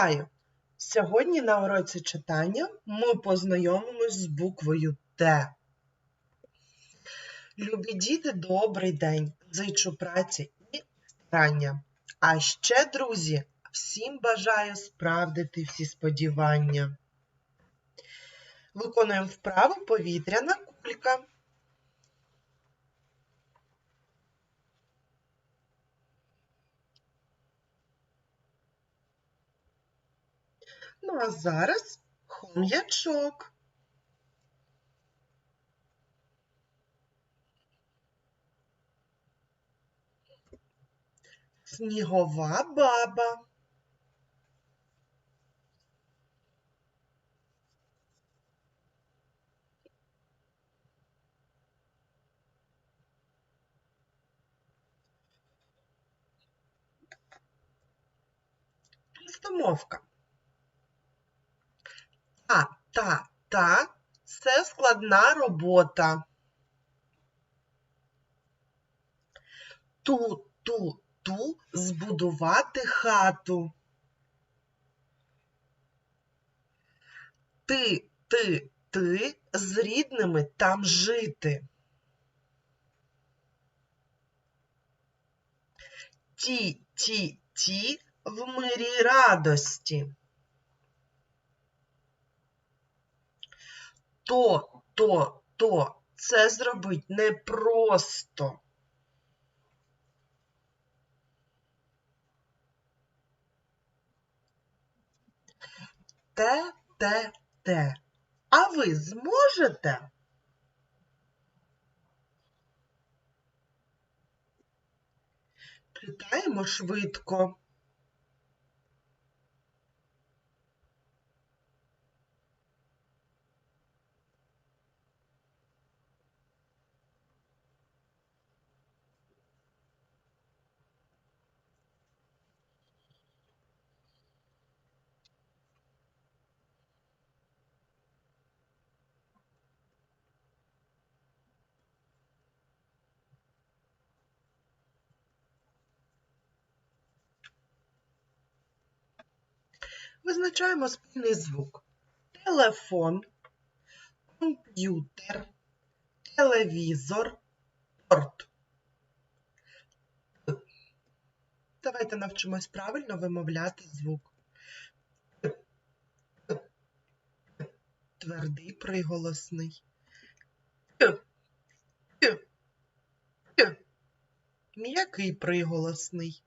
Вітаю! Сьогодні на уроці читання ми познайомимось з буквою Т. Любі діти, добрий день! Зичу праці і старання. А ще, друзі, всім бажаю справдити всі сподівання. Виконуємо вправу повітряна кулька. Ну а зараз хом'ячок. Снігова баба. Стомовка. Та, та, це складна робота. Ту, ту, ту збудувати хату. Ти, ти, ти з рідними там жити. Ті, ті, ті в мирі радості. То, то, то це зробить непросто. Те, те, те. А ви зможете? Читаємо швидко. Визначаємо спільний звук. Телефон, комп'ютер, телевізор, торт. Давайте навчимось правильно вимовляти звук. Твердий приголосний. М'який приголосний.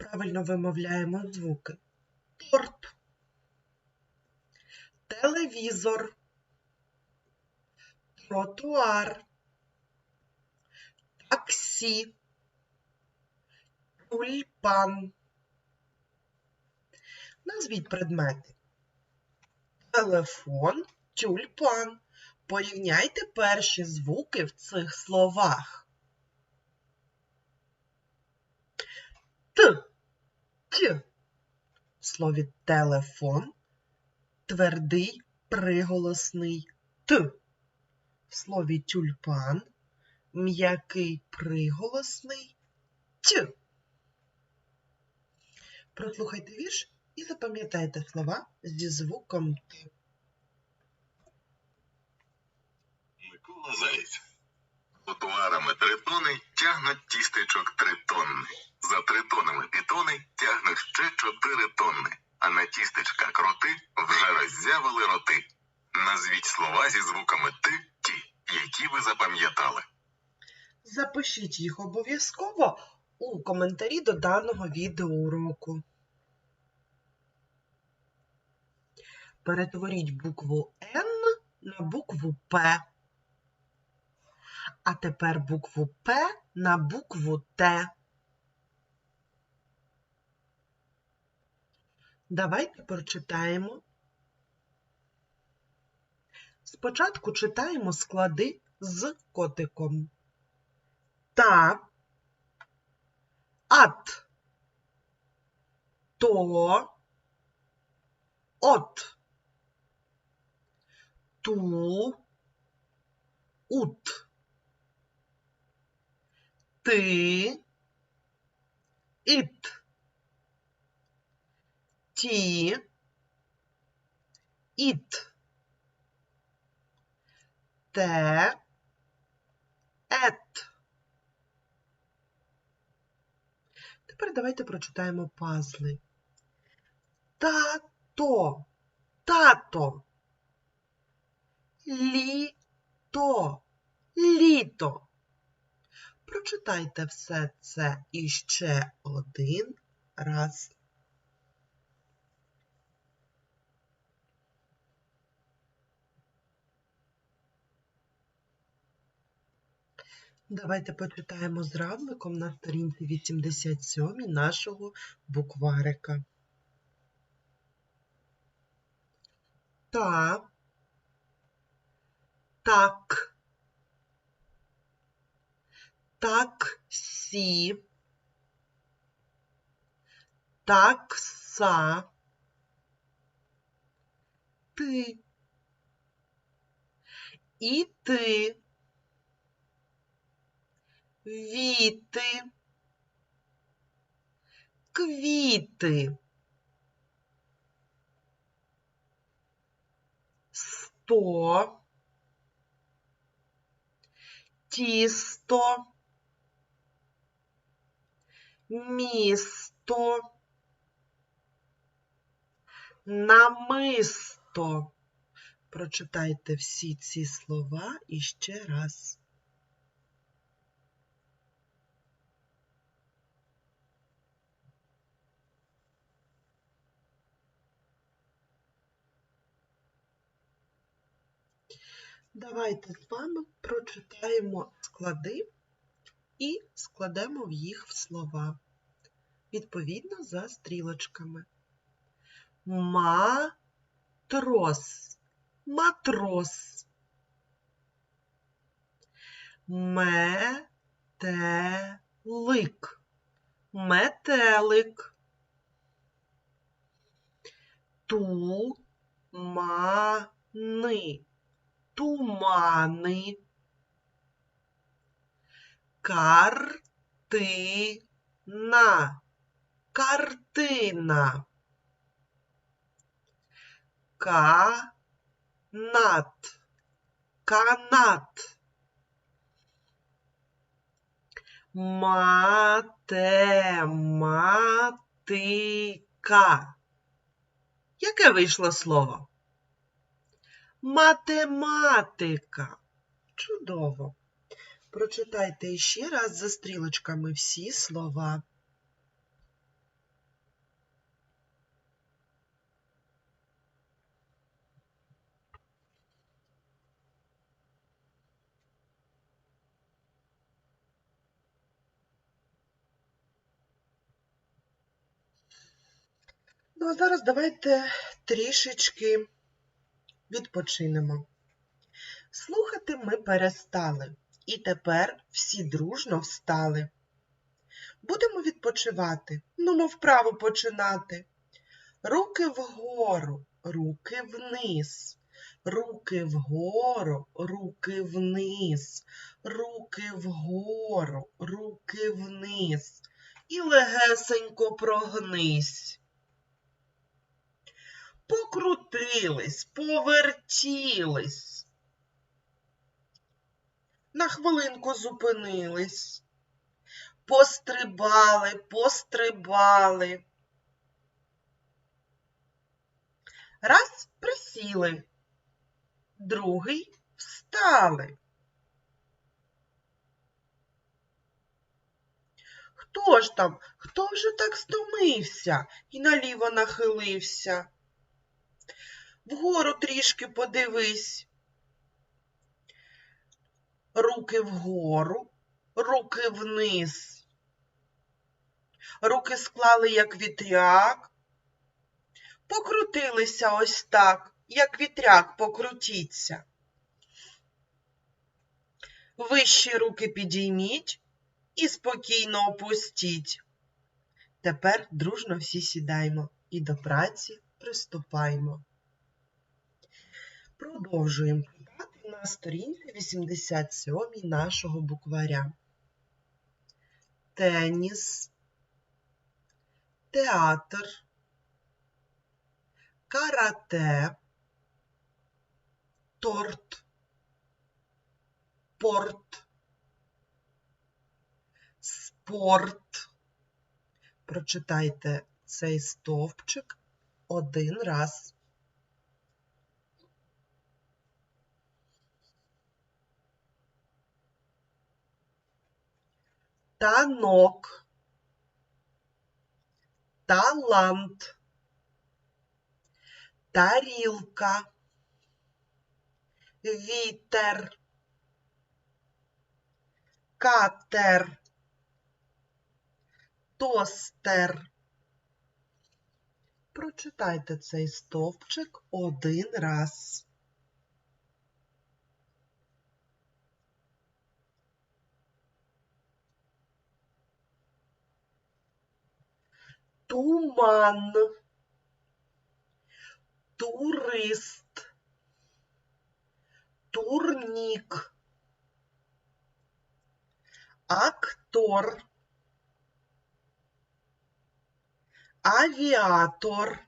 Правильно вимовляємо звуки. Торт, телевізор, тротуар, таксі, тюльпан. Назвіть предмети. Телефон, тюльпан. Порівняйте перші звуки в цих словах. Т. Т. В слові телефон твердий приголосний Т. В слові тюльпан м'який приголосний Т. Прослухайте вірш і запам'ятайте слова зі звуком Т. Микола Заєць. Тротуарами три тони тягнуть тістечок три тонни. За три тонами пітони тягнуть ще чотири тонни. А на тістечка кроти вже роззявили роти. Назвіть слова зі звуками ти ті, які ви запам'ятали. Запишіть їх обов'язково у коментарі до даного відеоуроку. Перетворіть букву Н на букву П. А тепер букву П на букву Т. Давайте прочитаємо. Спочатку читаємо склади з котиком. Та, ат, то, от, ту, ут, ти, It. Ті. It. Те. Ет. Тепер давайте прочитаємо пазли. Тато. Тато. Літо. Літо. Прочитайте все це іще один раз. Давайте почитаємо з равликом на сторінці 87 нашого букварика. Та, так, таксі, такса, ти, і ти, віти, квіти, сто, тісто, місто, намисто. Прочитайте всі ці слова іще раз. Давайте з вами прочитаємо склади і складемо в їх в слова, відповідно за стрілочками. Матрос, матрос. Метелик, метелик. Тумани, тумани. Картина, картина. Канат, канат. Математика. Яке вийшло слово? Математика. Чудово. Прочитайте ще раз за стрілочками всі слова. Ну, а зараз давайте трішечки відпочинемо. Слухати ми перестали, і тепер всі дружно встали. Будемо відпочивати, ну, мов вправо починати. Руки вгору, руки вниз, руки вгору, руки вниз, руки вгору, руки вниз. І легесенько прогнись. Покрутились, повертілись. На хвилинку зупинились. Пострибали, пострибали. Раз присіли, другий встали. Хто ж там, хто вже так стомився і наліво нахилився? Вгору трішки подивись. Руки вгору, руки вниз. Руки склали, як вітряк. Покрутилися ось так, як вітряк покрутіться. Вищі руки підійміть і спокійно опустіть. Тепер дружно всі сідаємо і до праці приступаємо. Продовжуємо читати на сторінці 87 нашого букваря. Теніс, театр, карате, торт, порт, спорт. Прочитайте цей стовпчик один раз. Танок, талант, тарілка, вітер, катер, тостер. Прочитайте цей стовпчик один раз. Туман, турист, турнік, актор, авіатор,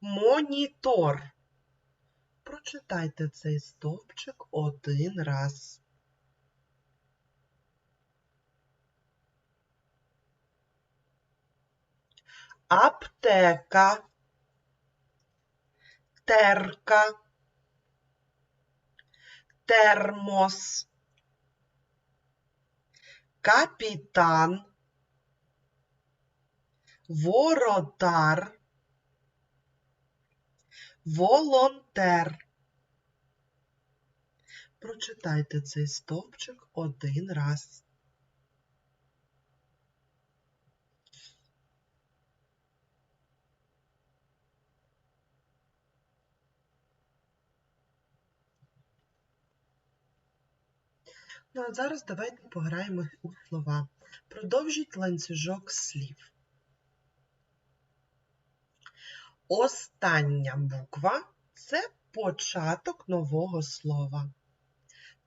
монітор. Прочитайте цей стовпчик один раз. Аптека, терка, термос, капітан, воротар, волонтер. Прочитайте цей стовпчик один раз. Ну а зараз давайте пограємо у слова. Продовжіть ланцюжок слів. Остання буква це початок нового слова.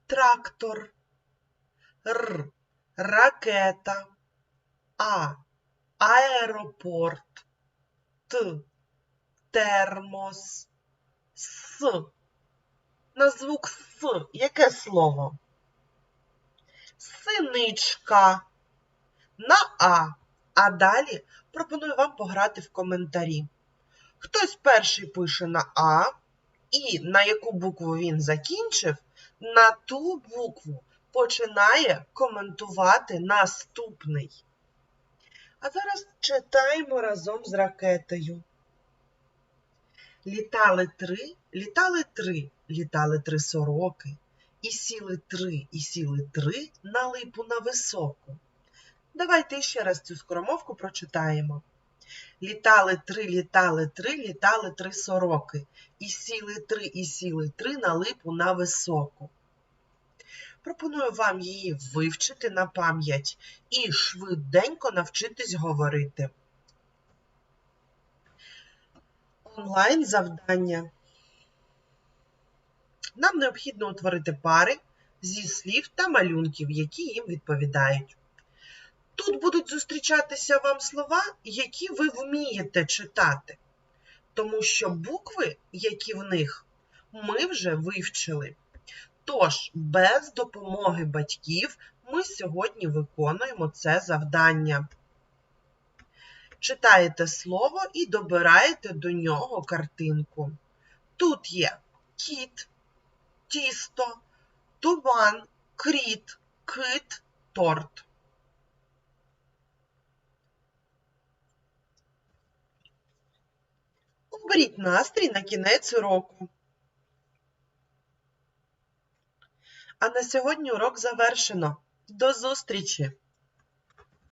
Трактор, Р, ракета, А, аеропорт, Т, термос, С. На звук С яке слово? Синичка на А. А далі пропоную вам пограти в коментарі. Хтось перший пише на А, і на яку букву він закінчив, на ту букву починає коментувати наступний. А зараз читаємо разом з ракетою. Літали три, літали три, літали три сороки. І сіли три, і сіли три на липу на високу. Давайте ще раз цю скоромовку прочитаємо. Літали три, літали три, літали три сороки. І сіли три, і сіли три на липу на високу. Пропоную вам її вивчити на пам'ять і швиденько навчитись говорити. Онлайн завдання. Нам необхідно утворити пари зі слів та малюнків, які їм відповідають. Тут будуть зустрічатися вам слова, які ви вмієте читати, тому що букви, які в них, ми вже вивчили. Тож, без допомоги батьків ми сьогодні виконуємо це завдання. Читаєте слово і добираєте до нього картинку. Тут є кіт, тісто, туман, кріт, кит, торт. Оберіть настрій на кінець уроку. А на сьогодні урок завершено. До зустрічі!